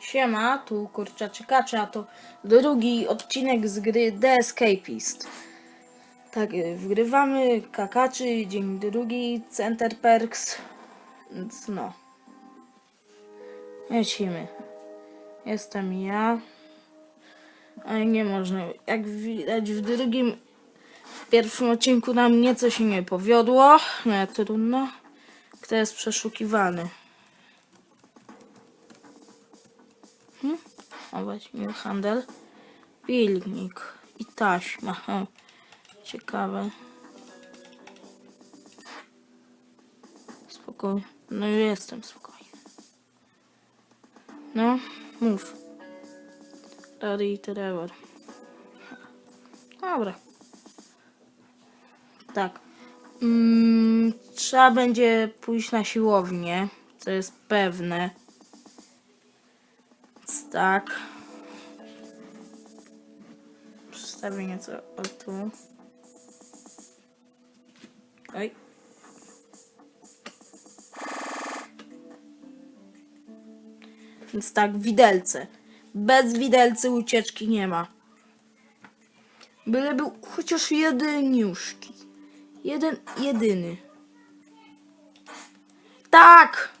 Siema, tu kurczaczy kacza, to drugi odcinek z gry The Escapist. Tak, y, wgrywamy kakaczy, dzień drugi, Center Perks, więc no. Lecimy. Jestem ja. Ale nie można, jak widać w drugim, w pierwszym odcinku nam nieco się nie powiodło, no jak trudno. Kto jest przeszukiwany? O właśnie, handel. Pilnik i taśma. Hm. Ciekawe. Spokojnie. No jestem spokojny. No, mów. Rady i Trevor. Dobra. Tak. Mm, trzeba będzie pójść na siłownię, co jest pewne. Tak. Przedstawię nieco o tu. Oj. Więc tak, widelce. Bez widelcy ucieczki nie ma. Byle był chociaż jedyniuszki. Jeden, jedyny. Tak!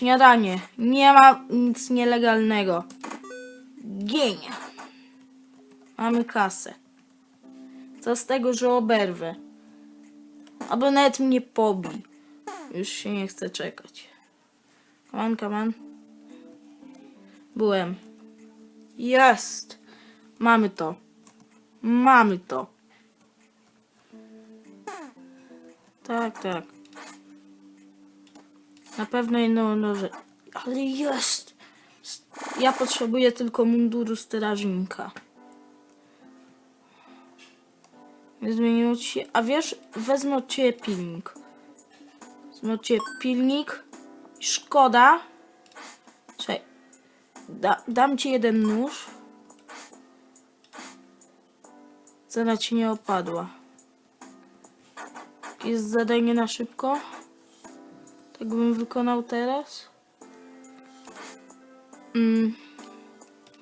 Śniadanie. Nie ma nic nielegalnego. Gień. Mamy kasę. Co z tego, że oberwę? Albo nawet mnie pobij. Już się nie chcę czekać. Come on, come on. Byłem. Jest. Mamy to. Mamy to. Tak, tak. Na pewno jedną noże. Ale jest! Ja potrzebuję tylko munduru strażnika. Zmieniło ci się. A wiesz, wezmę od ciebie pilnik. Wezmę od ciebie pilnik. Szkoda. Czekaj. Da, dam ci jeden nóż. Cena ci nie opadła. Jest zadanie na szybko. Tak bym wykonał teraz? Mm.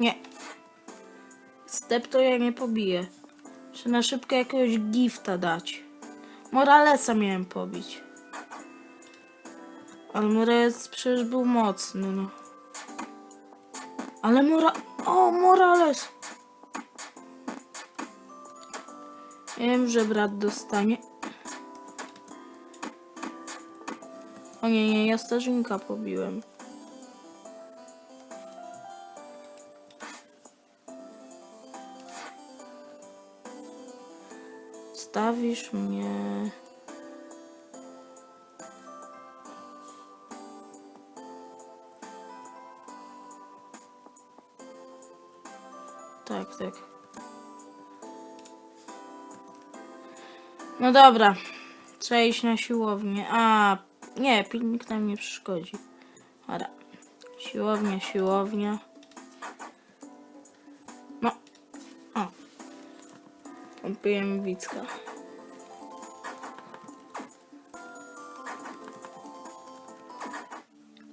Nie. Step to ja nie pobiję. Muszę na szybko jakiegoś gifta dać. Moralesa miałem pobić. Ale Morales przecież był mocny, no. Ale Mora... O, Morales! Wiem, że brat dostanie. O nie, nie, ja strażnika pobiłem. Stawisz mnie... Tak, tak. No dobra. Trzeba iść na siłownię. A, nie, pilnik nam nie przeszkodzi. Dobra. Siłownia, siłownia. No. O. Kupiłem Wicka.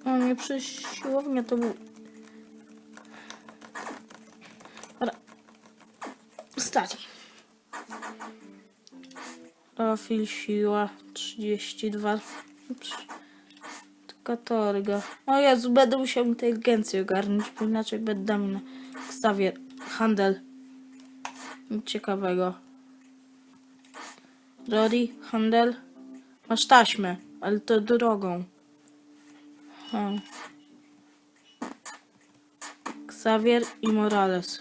O nie, przez siłownia to był... Dobra. Stać. Profil siła 32. Katorga. O Jezu, będę musiał inteligencję ogarnąć, bo inaczej będę mi na Ksawier. Handel. Nic ciekawego. Rory, handel. Masz taśmę, ale to drogą. Hmm. Xavier i Morales.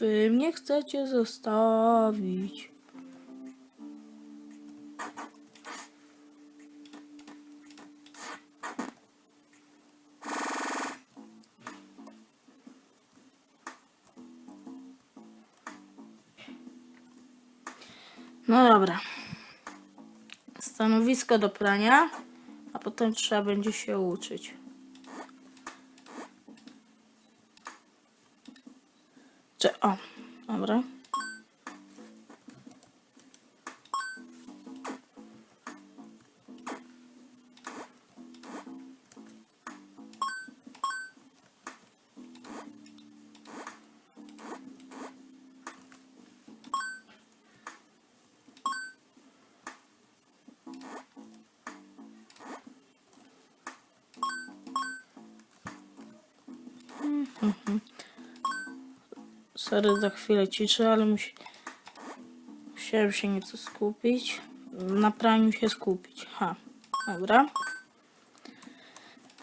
Wy mnie chcecie zostawić. No dobra. stanowisko do prania, a potem trzeba będzie się uczyć. Czy, o, dobra. Sorry, za chwilę ciszę, ale musi... musiałem się nieco skupić. Na praniu się skupić. Ha, dobra.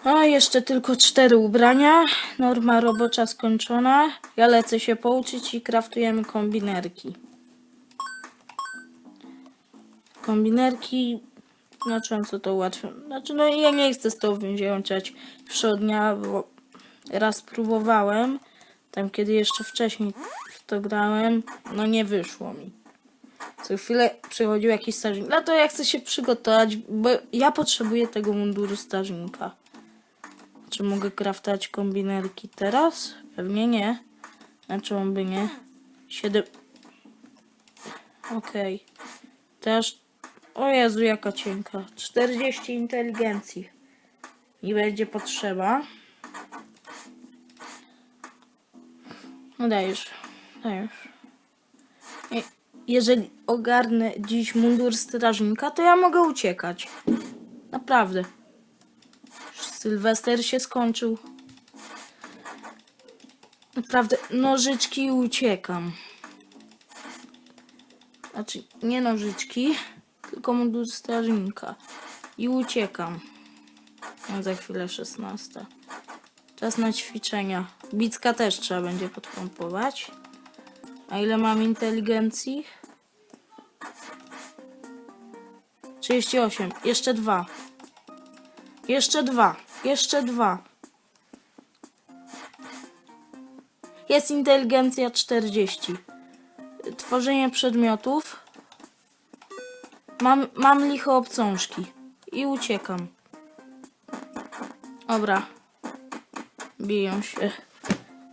A jeszcze tylko cztery ubrania. Norma robocza skończona. Ja lecę się pouczyć i kraftujemy kombinerki. Kombinerki. Znaczy, co to łatwe. Znaczy, no ja nie chcę z tą wziąć przodnia, bo raz próbowałem. Tam kiedy jeszcze wcześniej to grałem, no nie wyszło mi. Co chwilę przychodził jakiś strażnik. No to ja chcę się przygotować, bo ja potrzebuję tego munduru strażnika. Czy mogę kraftować kombinerki teraz? Pewnie nie. Znaczy on by nie. Siedem. Okej. Teraz. O Jezu, jaka cienka. 40 inteligencji. I będzie potrzeba. No dajesz. Dajesz. Jeżeli ogarnę dziś mundur strażnika, to ja mogę uciekać. Naprawdę. Sylwester się skończył. Naprawdę, nożyczki uciekam. Znaczy, nie nożyczki, tylko mundur strażnika. I uciekam. No, za chwilę 16. Czas na ćwiczenia. Bicka też trzeba będzie podpompować. A ile mam inteligencji? 38. Jeszcze dwa. Jeszcze dwa. Jeszcze dwa. Jest inteligencja 40. Tworzenie przedmiotów. Mam, mam liche obcążki. I uciekam. Dobra. Biją się.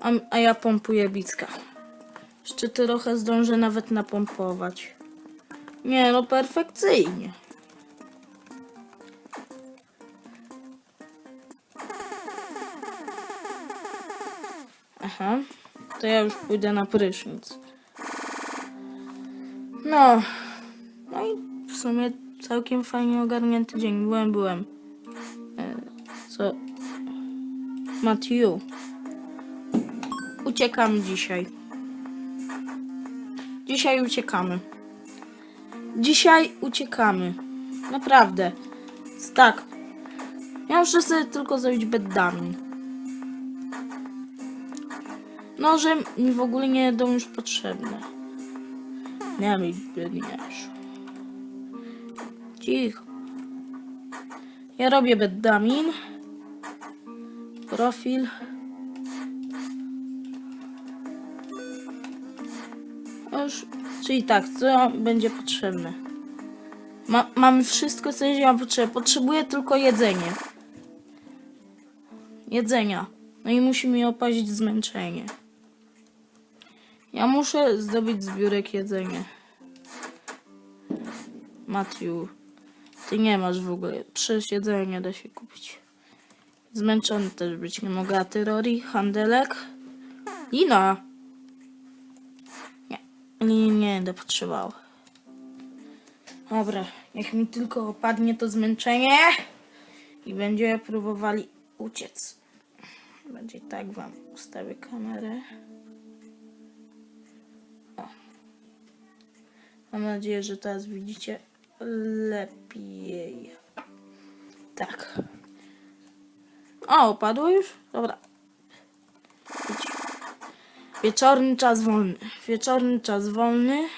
A, a ja pompuję bicka. Jeszcze trochę zdążę nawet napompować. Nie no, perfekcyjnie. Aha, to ja już pójdę na prysznic. No, no i w sumie całkiem fajnie ogarnięty dzień. Byłem, byłem. E, co? Matthew. Uciekamy dzisiaj. Dzisiaj uciekamy. Dzisiaj uciekamy. Naprawdę. Tak. Ja muszę sobie tylko zrobić beddamin. Noże mi w ogóle nie będą już potrzebne. Nie mi biedniejszy. Cicho. Ja robię beddamin. Profil. Już, czyli tak, co będzie potrzebne? Ma, wszystko, co ja potrzebuję. Potrzebuję tylko jedzenie. Jedzenia. No i musi mi opaść zmęczenie. Ja muszę zdobyć zbiórek jedzenia. Matthew, ty nie masz w ogóle. Przecież jedzenie nie da się kupić. Zmęczony też być nie mogę. A ty, Rory? Handelek? Lina! Nie, nie, nie będę potrzebował. Dobra, niech mi tylko opadnie to zmęczenie i będziemy próbowali uciec. Będzie tak wam ustawię kamerę. O. Mam nadzieję, że teraz widzicie lepiej. Tak. O, opadło już? Dobra. Wieczorny czas wolny. Wieczorny czas wolny.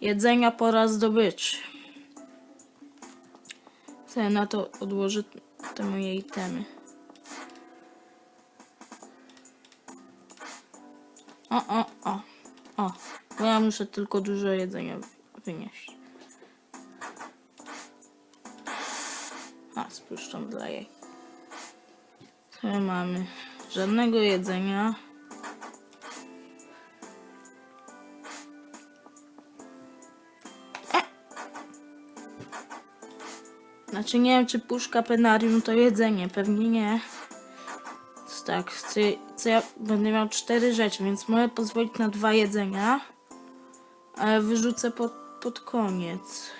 Jedzenia pora zdobyczy. Sobie na to odłożę te moje itemy. O, o, o. O. Bo ja muszę tylko dużo jedzenia wynieść. puszczą dla jej. My mamy? Żadnego jedzenia. E! Znaczy nie wiem, czy puszka penarium to jedzenie. Pewnie nie. Więc tak, chcę, chcę, ja będę miał cztery rzeczy, więc mogę pozwolić na dwa jedzenia. Ale wyrzucę pod, pod koniec.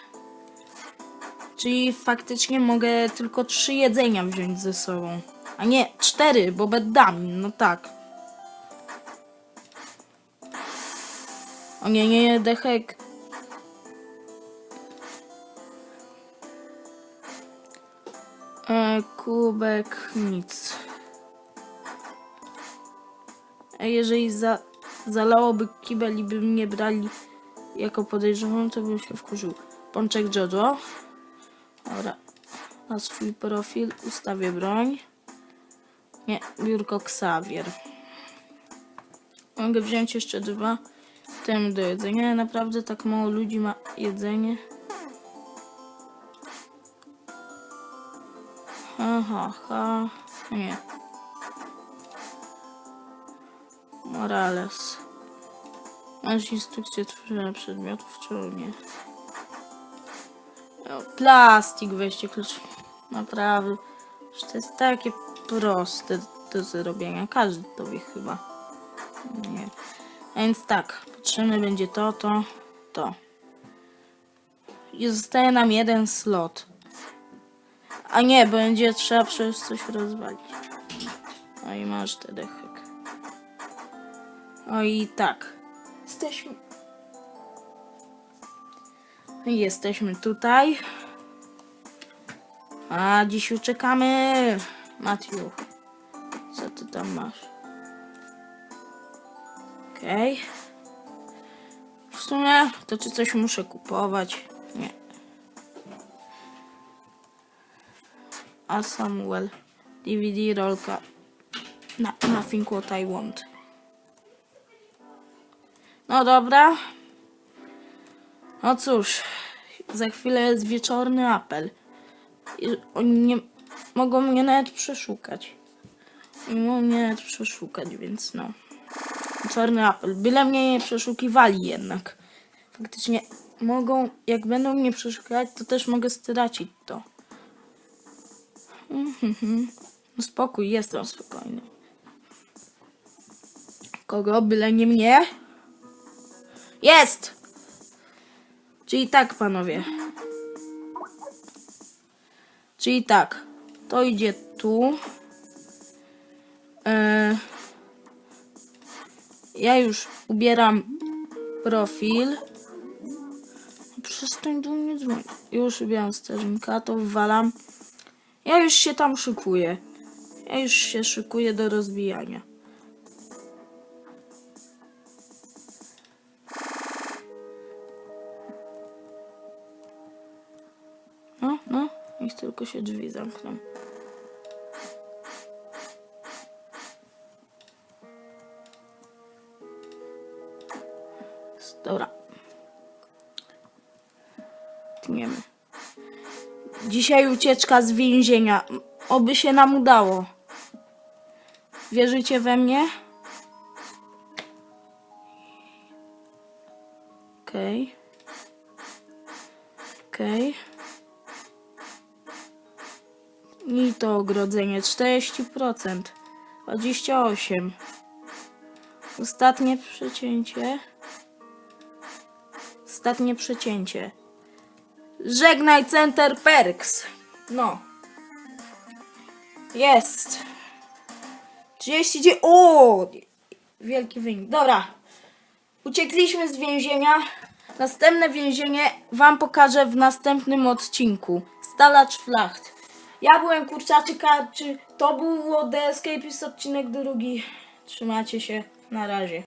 Czyli faktycznie mogę tylko trzy jedzenia wziąć ze sobą. A nie, cztery, bo bedami, no tak. O nie, nie, nie, dechek. E, kubek, nic. A jeżeli za, zalałoby kibel i by mnie brali jako podejrzaną, to bym się wkurzył. Pączek Jojo. Dobra. Na swój profil ustawię broń. Nie, biurko Xavier. Mogę wziąć jeszcze dwa temy do jedzenia. Naprawdę tak mało ludzi ma jedzenie. Ha, ha, ha. Nie. Morales. Masz instrukcję tworzenia przedmiotów, czy nie? No, plastik, weźcie klucz. Naprawdę. Że to jest takie proste do zrobienia. Każdy to wie chyba. Nie. A więc tak, potrzebne będzie to, to, to. I zostaje nam jeden slot. A nie, będzie trzeba przez coś rozwalić. No i masz te dechek. O i tak. Jesteśmy. Jesteśmy tutaj. A dziś uciekamy. Matthew. Co ty tam masz? Okej. W sumie to czy coś muszę kupować? Nie. A Samuel. DVD rolka. Na, nothing what I want. No dobra. No cóż, za chwilę jest wieczorny apel. I oni nie mogą mnie nawet przeszukać. Mogą mnie nawet przeszukać, więc no. Wieczorny apel. Byle mnie nie przeszukiwali jednak. Faktycznie mogą, jak będą mnie przeszukać, to też mogę stracić to. Mhm. No spokój, jestem spokojny. Kogo? Byle nie mnie? Jest! Czyli tak, panowie. Czyli tak. To idzie tu. E, ja już ubieram profil. Przestań do mnie dzwonić. Już ubieram sterynka, to wwalam. Ja już się tam szykuję. Ja już się szykuję do rozbijania. Tylko się drzwi zamkną. Dobra. Tniemy. Dzisiaj ucieczka z więzienia. Oby się nam udało. Wierzycie we mnie? Ogrodzenie 40%. 28%. Ostatnie przecięcie. Ostatnie przecięcie. Żegnaj Center Perks. No. Jest. 39. O! Wielki wynik. Dobra. Uciekliśmy z więzienia. Następne więzienie Wam pokażę w następnym odcinku. Stalacz Flacht. Ja byłem Kurczaczyk, czy to był The Escapist odcinek drugi? Trzymajcie się. Na razie.